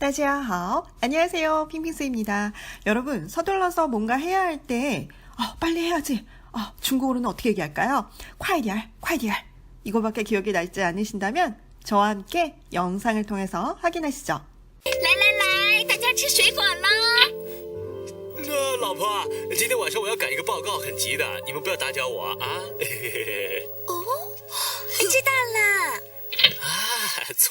大家好. 안녕하세요. 핑핑스입니다. 여러분, 서둘러서 뭔가 해야 할 때, 어, 빨리 해야지. 어, 중국어로는 어떻게 얘기할까요? 快点,快点. 이거밖에 기억이 나지 않으신다면, 저와 함께 영상을 통해서 확인하시죠. 来来来，大家吃水果喽！那老婆，今天晚上我要赶一个报告，很急的，你们不要打搅我啊！哦，知道了。 啊，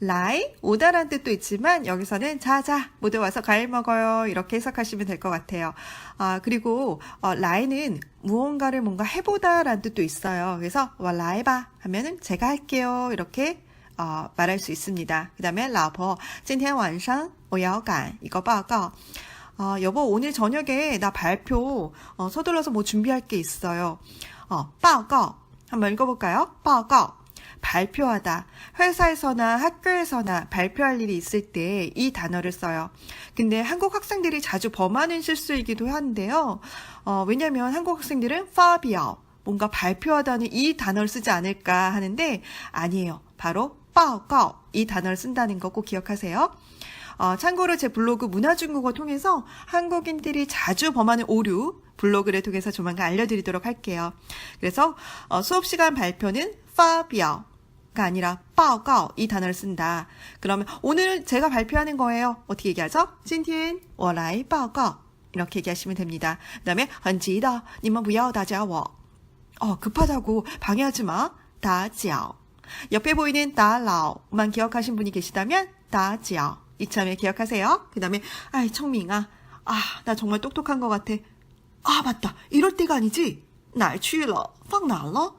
라이, 오다란 뜻도 있지만 여기서는 자자, 모두 와서 과일 먹어요. 이렇게 해석하시면 될 것 같아요. 아, 그리고 어, 라이는 무언가를 뭔가 해보다라는 뜻도 있어요. 그래서 와 라이바 하면은 제가 할게요. 이렇게 어, 말할 수 있습니다. 그 다음에 라버, 今天晚上我要赶 이거 报告. 어, 여보, 오늘 저녁에 나 발표, 어, 서둘러서 뭐 준비할 게 있어요. 어, 报告. 한번 읽어볼까요? 报告. 발표하다. 회사에서나 학교에서나 발표할 일이 있을 때 이 단어를 써요. 근데 한국 학생들이 자주 범하는 실수이기도 한데요. 어, 왜냐면 한국 학생들은 파비아 뭔가 발표하다는 이 단어를 쓰지 않을까 하는데 아니에요. 바로 빠오까오 이 단어를 쓴다는 거 꼭 기억하세요. 어, 참고로 제 블로그 문화중국어 통해서 한국인들이 자주 범하는 오류 블로그를 통해서 조만간 알려드리도록 할게요. 그래서 어, 수업 시간 발표는 파비아 가 아니라 报告이 단어를 쓴다. 그러면 오늘 제가 발표하는 거예요. 어떻게 얘기하죠? 今天我来报告 이렇게 얘기하시면 됩니다. 그다음에 很急的你们不要打搅我 어, 급하다고 방해하지 마. 打搅 옆에 보이는 打扰만 기억하신 분이 계시다면 打搅 이참에 기억하세요. 그 다음에, 아이, 청밍아. 아, 나 정말 똑똑한 것 같아. 아, 맞다. 이럴 때가 아니지? 날 취러. 팡 날러?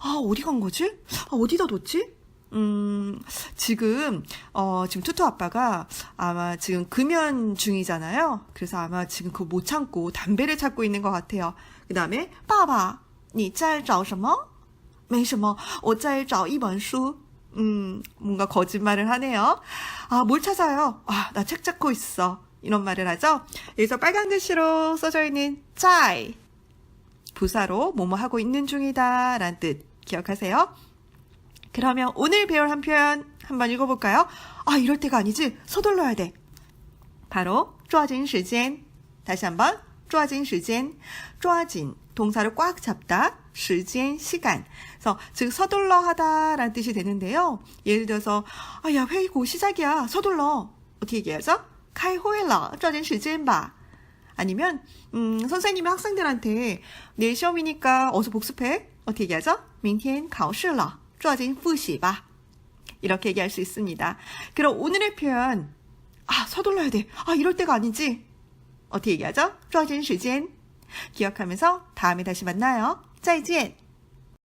아, 어디 간 거지? 아, 어디다 뒀지? 음, 지금, 어, 지금 투투 아빠가 아마 지금 금연 중이잖아요. 그래서 아마 지금 그거 못 참고 담배를 찾고 있는 것 같아요. 그 다음에, 빠바, 你在找什么?没什么,我在找一本书. 음, 뭔가 거짓말을 하네요. 아, 뭘 찾아요? 아, 나 책 찾고 있어. 이런 말을 하죠. 여기서 빨간 글씨로 써져 있는 짜이. 부사로 뭐뭐 하고 있는 중이다. 라는 뜻 기억하세요? 그러면 오늘 배울 한 표현 한번 읽어볼까요? 아, 이럴 때가 아니지. 서둘러야 돼. 바로 抓紧时间. 다시 한번 抓紧时间. 抓紧 동사를 꽉 잡다. 时间 시간. 그래서 즉 서둘러 하다라는 뜻이 되는데요. 예를 들어서 아, 야 회의 곧 시작이야. 서둘러. 어떻게 얘기하죠? 开会了.抓紧时间吧. 아니면 음, 선생님이 학생들한테 내일 시험이니까 어서 복습해. 어떻게 얘기하죠? 明天考试了.抓紧复习吧. 이렇게 얘기할 수 있습니다. 그럼 오늘의 표현 아 서둘러야 돼. 아 이럴 때가 아니지. 어떻게 얘기하죠? 抓紧时间. 기억하면서 다음에 다시 만나요. 再见.